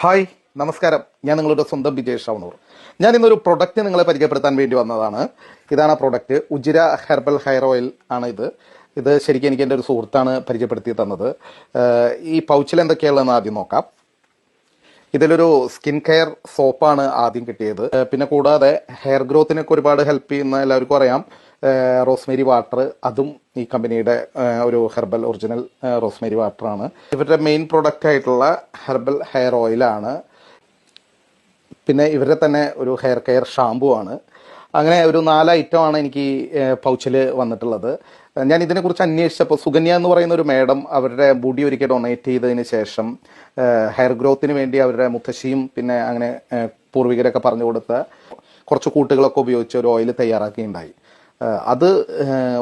Hi നമസ്കാരം. ഞാൻ നിങ്ങളുടെ സ്വന്തം വിജയ് ഷവണൂർ ഞാൻ ഇന്നൊരു പ്രൊഡക്റ്റ് നിങ്ങളെ പരിചയപ്പെടുത്താൻ വേണ്ടി വന്നതാണ്. ഇതാണ് ആ product Ujira herbal hair oil ആണ് ഇത്. ഇത് ശരിക്കും എനിക്ക് എന്റെ ഒരു സുഹൃത്താണ് പരിചയപ്പെടുത്തി തന്നത്. ഈ പൗച്ചിൽ എന്തൊക്കെയുള്ളതെന്ന് ആദ്യം നോക്കാം. ഇതിലൊരു സ്കിൻ കെയർ സോപ്പാണ് ആദ്യം കിട്ടിയത്. പിന്നെ കൂടാതെ ഹെയർ ഗ്രോത്തിനൊക്കെ ഒരുപാട് ഹെൽപ്പ് ചെയ്യുന്ന എല്ലാവർക്കും അറിയാം. റോസ്മേരി വാട്ടർ അതും ഈ കമ്പനിയുടെ ഒരു ഹെർബൽ ഒറിജിനൽ റോസ്മേരി വാട്ടറാണ്. ഇവരുടെ മെയിൻ പ്രോഡക്റ്റ് ആയിട്ടുള്ള ഹെർബൽ ഹെയർ ഓയിലാണ്. പിന്നെ ഇവരുടെ തന്നെ ഒരു ഹെയർ കെയർ ഷാമ്പു ആണ്. അങ്ങനെ ഒരു നാല് ഐറ്റമാണ് എനിക്ക് പൗച്ചിൽ വന്നിട്ടുള്ളത്. ഞാൻ ഇതിനെക്കുറിച്ച് അന്വേഷിച്ചപ്പോൾ സുഗന്യ എന്ന് പറയുന്ന ഒരു മാഡം അവരുടെ മുടി ഒരിക്കൽ ഡൊണേറ്റ് ചെയ്തതിന് ശേഷം ഹെയർ ഗ്രോത്തിന് വേണ്ടി അവരുടെ മുത്തശ്ശിയും പിന്നെ അങ്ങനെ പൂർവികരൊക്കെ പറഞ്ഞു കൊടുത്ത കുറച്ച് കൂട്ടുകളൊക്കെ ഉപയോഗിച്ച് ഒരു ഓയിൽ തയ്യാറാക്കുകയുണ്ടായി ഏഹ് അത്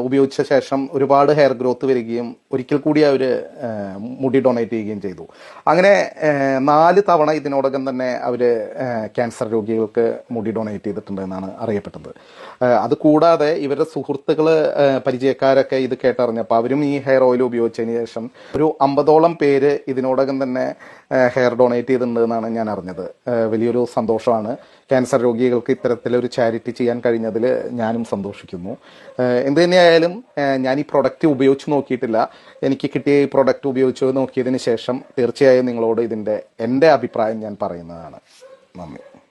ഉപയോഗിച്ച ശേഷം ഒരുപാട് ഹെയർ ഗ്രോത്ത് വരികയും ഒരിക്കൽ കൂടി അവർ മുടി ഡൊണേറ്റ് ചെയ്യുകയും ചെയ്തു. അങ്ങനെ നാല് തവണ ഇതിനോടകം തന്നെ അവർ ക്യാൻസർ രോഗികൾക്ക് മുടി ഡൊണേറ്റ് ചെയ്തിട്ടുണ്ട് എന്നാണ് അറിയപ്പെട്ടത്. അതുകൂടാതെ അത് കൂടാതെ ഇവരുടെ സുഹൃത്തുക്കൾ പരിചയക്കാരൊക്കെ ഇത് കേട്ടറിഞ്ഞപ്പോൾ അവരും ഈ ഹെയർ ഓയിൽ ഉപയോഗിച്ചതിന് ശേഷം ഒരു അമ്പതോളം പേര് ഇതിനോടകം തന്നെ ഹെയർ ഡൊണേറ്റ് ചെയ്തിട്ടുണ്ട് എന്നാണ് ഞാൻ അറിഞ്ഞത്. വലിയൊരു സന്തോഷമാണ്. ക്യാൻസർ രോഗികൾക്ക് ഇത്തരത്തിലൊരു ചാരിറ്റി ചെയ്യാൻ കഴിഞ്ഞതിൽ ഞാനും സന്തോഷിക്കുന്നു. ഏഹ് എന്ത് തന്നെയായാലും ഞാൻ ഈ പ്രൊഡക്റ്റ് ഉപയോഗിച്ച് നോക്കിയിട്ടില്ല. എനിക്ക് കിട്ടിയ ഈ പ്രൊഡക്റ്റ് ഉപയോഗിച്ച് നോക്കിയതിന് ശേഷം തീർച്ചയായും നിങ്ങളോട് ഇതിന്റെ എന്റെ അഭിപ്രായം ഞാൻ പറയുന്നതാണ്. നന്ദി.